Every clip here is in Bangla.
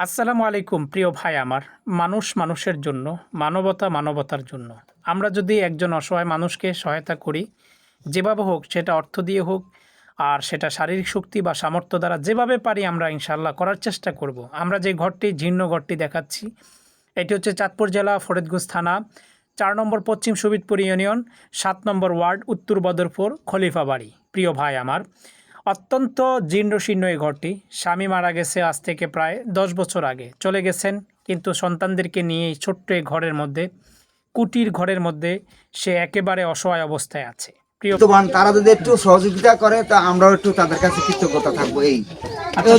আসসালামু আলাইকুম, প্রিয় ভাই আমার, মানুষ মানুষের জন্য, মানবতা মানবতার জন্য আমরা যদি একজন অসহায় মানুষকে সহায়তা করি, যেভাবে হোক, সেটা অর্থ দিয়ে হোক, আর সেটা শারীরিক শক্তি বা সামর্থ্য দ্বারা যেভাবে পারি আমরা ইনশাল্লাহ করার চেষ্টা করব। আমরা যে ঘরটি, জীর্ণ ঘরটি দেখাচ্ছি, এটি হচ্ছে চাঁদপুর জেলা ফরিদগঞ্জ থানা, চার নম্বর পশ্চিম সুবিদপুর ইউনিয়ন, সাত নম্বর ওয়ার্ড, উত্তর বদরপুর, খলিফাবাড়ি প্রিয় ভাই আমার অত্যন্ত জীর্ণশীর্ণ এই ঘরটি। স্বামী মারা গেছে আজ থেকে প্রায় দশ বছর আগে। চলে গেছেন, কিন্তু সন্তানদেরকে নিয়ে এই ছোট্ট এই ঘরের মধ্যে, কুটির ঘরের মধ্যে সে একেবারে অসহায় অবস্থায় আছে। তারা যদি একটু সহযোগিতা করে, তা আমরাও একটু তাদের কাছে কৃতজ্ঞতা থাকব, এই।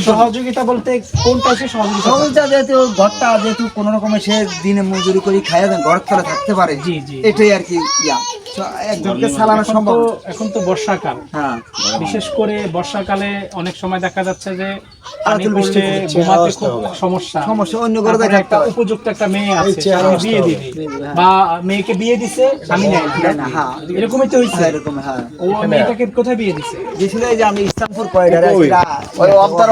সহযোগিতা বলতে কোনটা হচ্ছে সহযোগিতা? সহযোগিতা যেহেতু ঘরটা যেহেতু কোনো রকমে সে দিনে মজুরি করি খাইয়া দেন ঘর তলে থাকতে পারে। জি, জি। এটাই আর কি ইয়া। একজনকে চালানো সম্ভব এখন তো বর্ষাকাল। হ্যাঁ। বিশেষ করে বর্ষাকালে অনেক সময় দেখা যাচ্ছে যে সমস্যা। সমস্যা অন্য ঘরে দেখা একটা উপযুক্ত একটা মেয়ে আছে বিয়ে দিবে। বা মেয়েকে বিয়ে দিছে স্বামী। না, হ্যাঁ। এরকমই তো হইছে। হ্যাঁ, এরকম হ্যাঁ। ও মেয়েটাকে কোথায় বিয়ে দিছে? যে আমি ইসলামপুর কয়ডারে ওই অবতার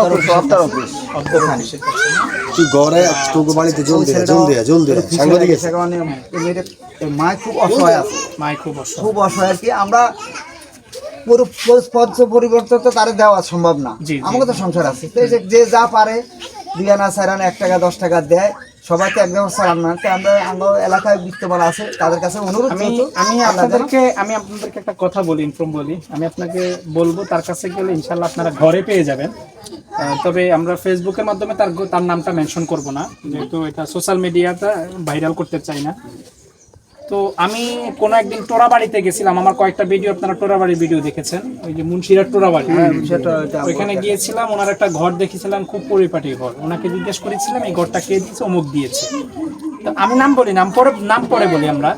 তুই ঘরে তোকে বাড়িতে জল দে জল দে জল দে সাংবাদিক এসে। খুব অসহায় আছে। মায় খুব অসহায়। খুব অসহায় কি। আমরা পুরো পঞ্চ পরিবর্তন তো তার দেওয়া সম্ভব না। আমাকে তো সংসার আছে। যে- যে যা পারে দুই আনা চার আনা এক টাকা দশ টাকা দেয়। সবাই তো একদম সালাম না। তো আমরা আমার এলাকায় বিদ্যমান আছে তাদের কাছে অনুরোধ আমি আমি আপনাদেরকে আমি আপনাদেরকে একটা কথা বলি ইনফর্ম বলি। আমি আপনাকে বলব তার কাছে গেলে ইনশাল্লাহ আপনারা ঘরে পেয়ে যাবেন। তবে আমরা ফেসবুকের মাধ্যমে তার তার নামটা মেনশন করব না যেহেতু এটা সোশ্যাল মিডিয়াটা ভাইরাল করতে চাই না। তো আমি কোনো একদিন টোরাবাড়িতে গেছিলাম। আমার কয়েকটা ভিডিও আপনারা টোরাবাড়ির ভিডিও দেখেছেন। ওই যে মুন্সিরার টোরাবাড়ি। এটা ওইখানে গিয়েছিলাম ওনার একটা ঘর দেখেছিলাম খুব পরিপাটি ঘর। ওনাকে জিজ্ঞেস করেছিলাম এই ঘরটা কে দিয়েছে? অমুক দিয়েছে। তো আমি নাম বলি নাম পরে নাম পরে বলি আমরা।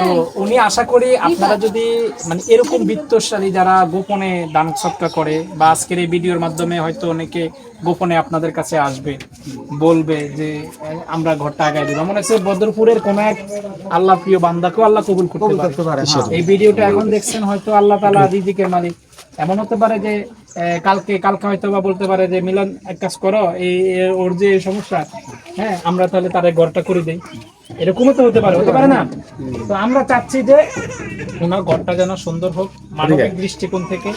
তো উনি আশা করি আপনারা যদি মানে এরকম বিত্তশালী যারা গোপনে দান সৎকার করে বা আজকের এই ভিডিওর মাধ্যমে হয়তো অনেকে গোপনে আপনাদের কাছে আসবে। বলবে যে আমরা ঘরটা আগায় দেবো মনে হচ্ছে বদরপুরের কোন এক আল্লাহ প্রিয় বান্দাকেও আল্লাহ কবুল করতে পারে, পারে এই ভিডিওটা এখন দেখছেন হয়তো আল্লাহ তালা রিজিকের মালিক। এমন হতে পারে যে কালকে কালকে হয়তো বা বলতে পারে যে মিলন এক কাজ করো এই ওর যে সমস্যা হ্যাঁ আমরা তাহলে তার ঘরটা করে দেই। এরকমও তো হতে পারে হতে পারে না? তো আমরা চাচ্ছি যে ওনার ঘরটা যেন সুন্দর হোক মানবিক দৃষ্টিকোণ থেকে।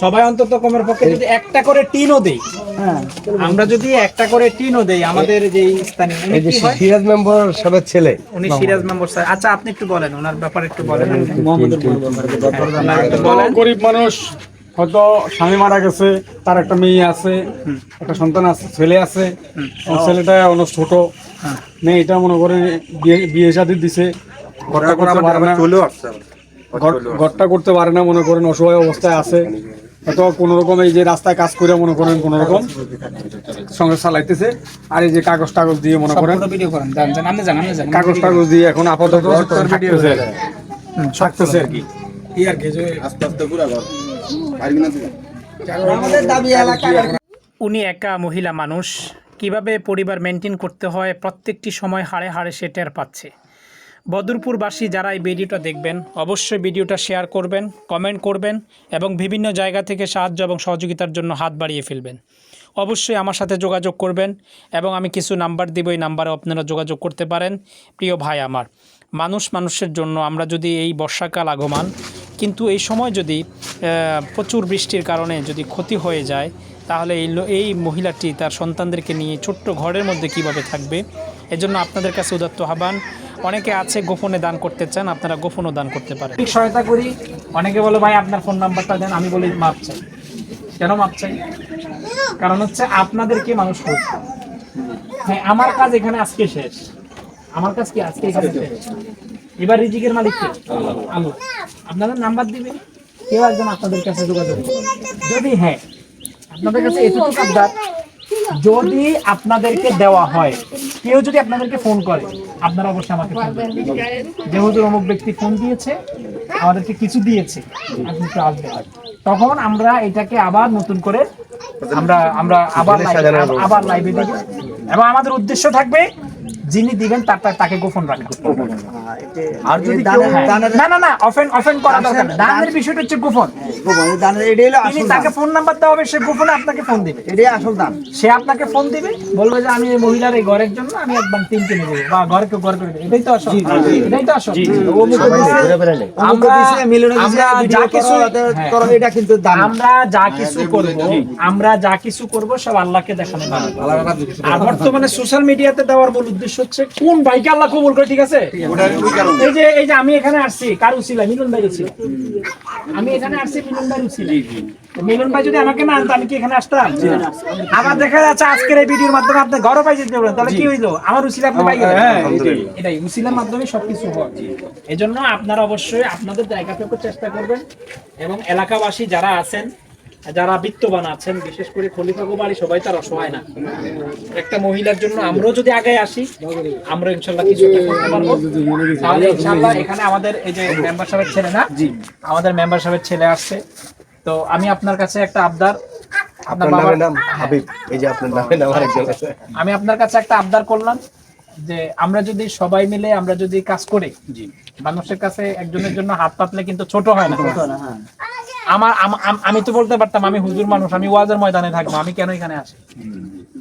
সবাই অন্তত কমের পক্ষে যদি একটা করে টিনও দেই হ্যাঁ আমরা যদি একটা করে টিনও দেই আমাদের যে স্থানীয় হয়? সিরাজ মেম্বার সাহেবের ছেলে উনি সিরাজ মেম্বার স্যার। আচ্ছা আপনি একটু বলেন ওনার ব্যাপারে একটু বলেন। হ্যাঁ, বলেন। গরিব মানুষ হয়তো স্বামী মারা গেছে তার একটা মেয়ে আছে একটা সন্তান আছে ছেলে আছে ছেলেটা অনেক ছোট মেয়ে এটা মনে করে বিয়ে বিয়ে শাদি দিছে ঘরটা করতে পারে না ঘরটা করতে পারে না মনে করেন অসহায় অবস্থায় আছে। হয়তো কোনো রকম এই যে রাস্তায় কাজ করে মনে করেন কোনো রকম সংসার চালাইতেছে। আর এই যে কাগজ টাগজ দিয়ে মনে করেন কাগজ টাগজ দিয়ে এখন আপাতত থাকতেছে। থাকতেছে আর কি। আমাদের দাবি এলাকা উনি একা মহিলা মানুষ। কীভাবে পরিবার মেনটেন করতে হয় প্রত্যেকটি সময় হাড়ে হাড়ে সে টের পাচ্ছে। বদরপুরবাসী যারা এই ভিডিওটা দেখবেন, অবশ্যই ভিডিওটা শেয়ার করবেন, কমেন্ট করবেন এবং বিভিন্ন জায়গা থেকে সাহায্য এবং সহযোগিতার জন্য হাত বাড়িয়ে ফেলবেন। অবশ্যই আমার সাথে যোগাযোগ করবেন এবং আমি কিছু নাম্বার দিব, এই নাম্বারে আপনারা যোগাযোগ করতে পারেন, প্রিয় ভাই আমার। মানুষ মানুষের জন্য আমরা যদি এই বর্ষাকাল আগমান, কিন্তু এই সময় যদি প্রচুর বৃষ্টির কারণে যদি ক্ষতি হয়ে যায়, তাহলে এই এই মহিলাটি তার সন্তানদেরকে নিয়ে ছোট্ট ঘরের মধ্যে কীভাবে থাকবে? এজন্য আপনাদের কাছে উদাত্ত আহ্বান। অনেকে আছে গোপনে দান করতে চান, আপনারা গোপনও দান করতে পারেন। সহায়তা করি। অনেকে বলে, ভাই, আপনার ফোন নাম্বারটা দেন, আমি বলি, মাপ চাই। কেন মাপ চাই? কারণ হচ্ছে আপনাদেরকে মানুষ করছে হ্যাঁ আমার কাজ এখানে আজকে শেষ। আমার কাজ কি? আজকে এখানে শেষ। এবার রিজিকের মালিক কে? আপনাদের নাম্বার দিবে কেউ একজন আপনাদের কাছে যোগাযোগ যদি হ্যাঁ আপনাদের কাছে এতটুকু আবদার যদি আপনাদেরকে দেওয়া হয় কেউ যদি আপনাদেরকে ফোন করে আপনারা অবশ্যই আমাকে ফোন করবেন। যেহেতু অমুক ব্যক্তি ফোন দিয়েছে আমাদেরকে কিছু দিয়েছে আপনি তখন আমরা এটাকে আবার নতুন করে আমরা আমরা আবার আবার লাইভে দেখি এবং আমাদের উদ্দেশ্য থাকবে যিনি দিবেন তার তার- তাকে গোপন রাখা আর যদি হ্যাঁ। না না না অফেন অফেন করা দরকার দানের বিষয়টা হচ্ছে গোপন। দানের এটাই হলো আসল তাকে ফোন নাম্বার দেওয়া হবে সে গোপনে আপনাকে ফোন দিবে। এটাই আসল দান। সে আপনাকে ফোন দিবে বলবে যে আমি এই মহিলার এই ঘরের জন্য আমি একদম তিন কিনে দেবো বা ঘরকে ঘর করে দেবো। এটাই তো আসল। এটাই তো আসল। মিলনে দিছে, আমরা ভিডিও যা কিছু হ্যাঁ। করো, এটা কিন্তু দান। আমরা যা কিছু করব আমরা যা কিছু করব সব আল্লাহকে দেখানো আর বর্তমানে সোশ্যাল মিডিয়াতে দেওয়ার মূল উদ্দেশ্য হচ্ছে কোন ভাইকে আল্লাহ কবুল করে ঠিক আছে? এই যে এই যে আমি এখানে আসছি কার মিলন ভাই আমি এখানে আসছি মিলন ভাই মিলন ভাই যদি আমাকে না আনতো আমি কি এখানে আসতাম? আবার দেখা যাচ্ছে আজকের এই ভিডিওর মাধ্যমে আপনি ঘরও পাই যেতে পারবেন। তাহলে কি হইল? আমার আপনি পাই গেলেন। এটাই উছিলার মাধ্যমে সবকিছু হয়। এজন্য আপনারা অবশ্যই আপনাদের জায়গা থেকে চেষ্টা করবেন এবং এলাকাবাসী যারা আছেন যারা বিত্তবান আছেন বিশেষ করে খলিফা বাড়ি সবাই তার অসহায় না। একটা মহিলার জন্য আমরাও যদি আগে আসি আমরা ইনশাল্লাহ কিছু করতে পারব। তাহলে ইনশাল্লাহ এখানে আমাদের এই যে মেম্বার সাহেবের ছেলে না? আমাদের মেম্বার সাহেবের ছেলে আসছে। তো আমি আপনার কাছে একটা আবদার আপনার বাবার নাম? হাবিব। এই যে আপনার নামের নাম আরেকজন আমি আপনার কাছে একটা আবদার করলাম যে আমরা যদি সবাই মিলে আমরা যদি কাজ করি মানুষের কাছে একজনের জন্য হাত পাতলে কিন্তু ছোট হয় না। আমার আম- তো বলতে পারতাম আমি হুজুর মানুষ আমি ওয়াজের ময়দানে থাকব আমি কেন এখানে আসি?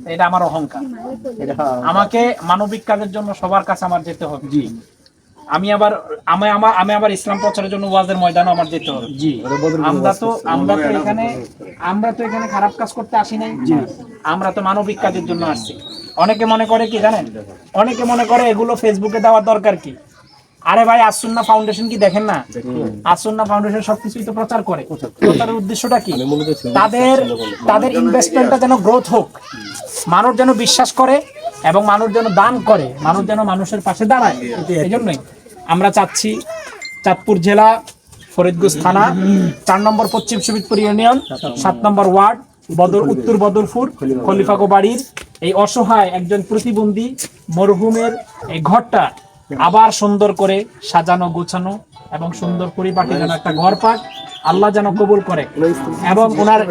এটা আমার অহংকার। আমাকে মানবিক কাজের জন্য সবার কাছে আমার যেতে হবে। আমি আবার আমি আমার আমি আবার ইসলাম প্রচারের জন্য ওয়াজের ময়দানে আমার যেতে হবে। আমরা তো আমরা তো এখানে আমরা তো এখানে খারাপ কাজ করতে আসি নাই। আমরা তো মানবিক কাজের জন্য আসছি। অনেকে মনে করে কি জানেন? অনেকে মনে করে এগুলো ফেসবুকে দেওয়ার দরকার কি? আরে ভাই আসুন্না ফাউন্ডেশন কি দেখেন না? আসুন্না ফাউন্ডেশন সবকিছুই তো প্রচার করে। প্রচারের উদ্দেশ্যটা কি? তাদের তাদের ইনভেস্টমেন্টটা যেন গ্রোথ হোক। মানুষ যেন বিশ্বাস করে এবং মানুষ যেন দান করে। মানুষ যেন মানুষের পাশে দাঁড়ায়। এই জন্যই আমরা চাচ্ছি চাঁদপুর জেলা ফরিদগঞ্জ থানা চার নম্বর পশ্চিম সুবিদপুর ইউনিয়ন সাত নম্বর ওয়ার্ড বদর উত্তর বদরপুর খলিফাগো বাড়ির এই অসহায় একজন প্রতিবন্ধী মরহুমের এই ঘরটা আবার সুন্দর করে সাজানো গোছানো এবং সুন্দর পরিপাটি যেন একটা ঘর পাক আল্লাহ যেন কবুল করে। এবং ওনার